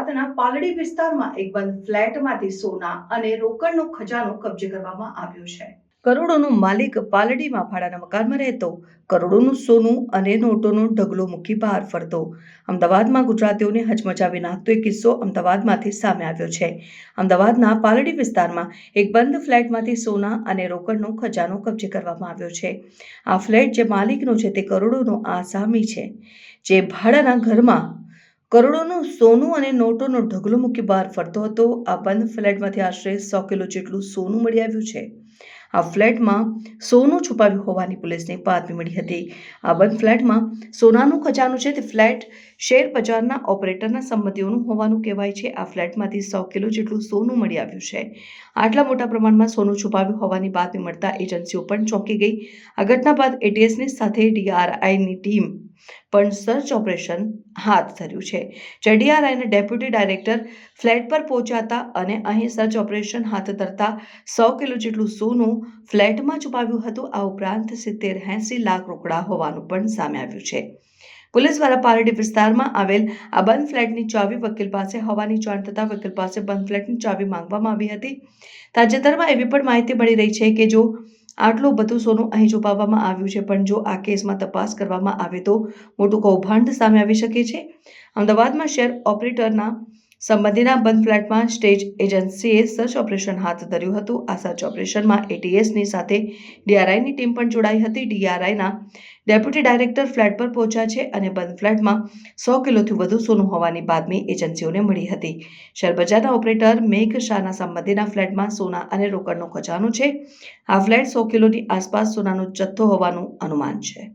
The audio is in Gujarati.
અમદાવાદના પાલડી વિસ્તારમાં એક બંધ ફ્લેટમાંથી સોના અને રોકડનો ખજાનો કબજે કરવામાં આવ્યો છે. કરોડોનો માલિક પાલડીમાં ભાડાના મકાનમાં રહેતો, કરોડોનું સોનું અને નોટોનો ઢગલો મૂકી બહાર ફરતો. અમદાવાદમાં ગુજરાતીઓને હચમચાવી નાખતો એક કિસ્સો અમદાવાદમાંથી સામે આવ્યો છે. અમદાવાદના પાલડી વિસ્તારમાં એક બંધ ફ્લેટમાંથી સોના અને રોકડનો ખજાનો કબજે કરવામાં આવ્યો છે. આ ફ્લેટ જે માલિકનો છે તે કરોડોનો આસામી છે. જે ભાડાના ઘરમાં કરોડોનું સોનું અને નોટોનો ઢગલો મૂકી બહાર ફરતો હતો. આ બંધ ફ્લેટમાંથી આશરે સો કિલો જેટલું સોનું મળી આવ્યું છે. આ ફ્લેટમાં સોનું છુપાવ્યું હોવાની પોલીસને બાતમી મળી હતી. આ બંધ ફ્લેટમાં સોનાનું ખજાનું છે તે ફ્લેટ શેર બજારના ઓપરેટરના સંમતિઓનું હોવાનું કહેવાય છે. આ ફ્લેટમાંથી સો કિલો જેટલું સોનું મળી આવ્યું છે. આટલા મોટા પ્રમાણમાં સોનું છુપાવ્યું હોવાની બાતમી મળતા એજન્સીઓ પણ ચોંકી ગઈ. આ ઘટના બાદ એટીએસની સાથે ડીઆરઆઈની ટીમ પણ સર્ચ ઓપરેશન હાથ ધર્યું છે. જેડીઆરઆઈના ડેપ્યુટી ડાયરેક્ટર ફ્લેટ પર પહોંચ્યા હતા અને અહીં સર્ચ ઓપરેશન હાથ ધરતા સો કિલો જેટલું સોનું ફ્લેટમાં છુપાવ્યું હતું. આ ઉપરાંત સિત્તેર એંસી લાખ રોકડા હોવાનું પણ સામે આવ્યું છે. પોલીસ દ્વારા પાલડી વિસ્તારમાં આવેલ આ બંધ ફ્લેટની ચાવી વકીલ પાસે હોવાની જાણ થતાં વકીલ પાસે બંધ ફ્લેટની ચાવી માંગવામાં આવી હતી. તાજેતરમાં એવી પણ માહિતી મળી રહી છે કે જો આટલું બધું સોનું અહીં છુપાવવામાં આવ્યું છે, પણ જો આ કેસમાં તપાસ કરવામાં આવે તો મોટું કૌભાંડ સામે આવી શકે છે. અમદાવાદમાં શેર ઓપરેટરના સંબંધીના બંધ ફ્લેટમાં સ્ટેજ એજન્સીએ સર્ચ ઓપરેશન હાથ ધર્યું હતું. આ સર્ચ ઓપરેશનમાં એટીએસની સાથે ડીઆરઆઈની ટીમ પણ જોડાઈ હતી. ડીઆરઆઈના ડેપ્યુટી ડાયરેક્ટર ફ્લેટ પર પહોંચ્યા છે અને બંધ ફ્લેટમાં સો કિલોથી વધુ સોનું હોવાની બાતમી એજન્સીઓને મળી હતી. શેરબજારના ઓપરેટર મેઘ શાહના સંબંધીના ફ્લેટમાં સોના અને રોકડનો ખજાનો છે. આ ફ્લેટ સો કિલોની આસપાસ સોનાનો જથ્થો હોવાનું અનુમાન છે.